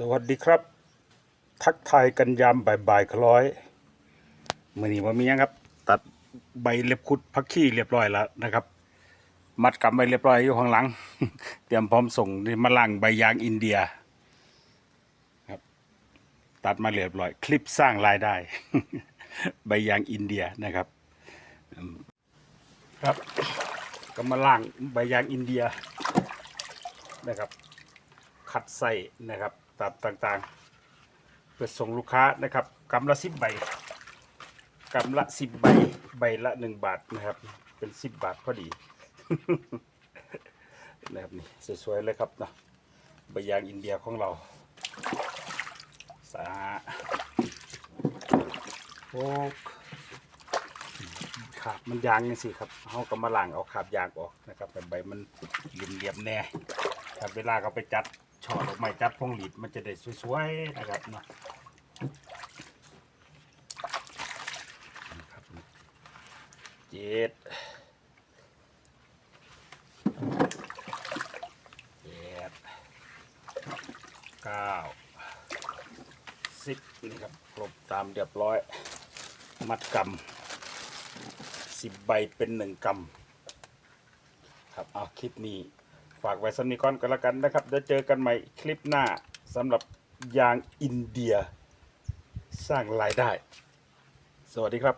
สวัสดีครับ ทักทายกันยามบ่ายๆคล้อยมื่อนี้ว่ามียังครับ ตัดใบเล็บคุดพักขี้เรียบร้อยแล้วนะครับ มัดกำไว้เรียบร้อยอยู่ข้างหลัง เตรียมพร้อมส่งนี่มาล่างใบยางอินเดียครับ ตัดมาเรียบร้อย คลิปสร้างรายได้ ใบยางอินเดียนะครับ ครับก็มาล่างใบยางอินเดียนะครับคัดไส้นะครับ ตัดต่างๆ เพื่อส่งลูกค้านะครับกำละสิบใบกำละสิบใบใบละหนึ่งบาทนะครับ เป็นสิบบาทพอดีนะครับนี่สวยๆเลยครับเนาะใบยางอินเดียของเราสาโอ้ขาบมันยางนี่สิครับเขาก็มาล้างเอาขาบยางออกนะครับแต่ใบมันเหลี่ยมๆแน่ครับเวลาเขาไปจัด ช่อดอกไม้จัดพวงหลีดมันจะได้สวยๆนะครับเนาะนะครับเจ็ดแปดเก้าสิบนี่ครับครบตามเรียบร้อย มัดกำสิบใบเป็นหนึ่งกำครับเอาคลิปนี้ ฝากไว้สำนีก่อนก็แล้วกันนะครับเดี๋ยวเจอกันใหม่คลิปหน้าสำหรับยางอินเดีย สร้างรายได้ สวัสดีครับ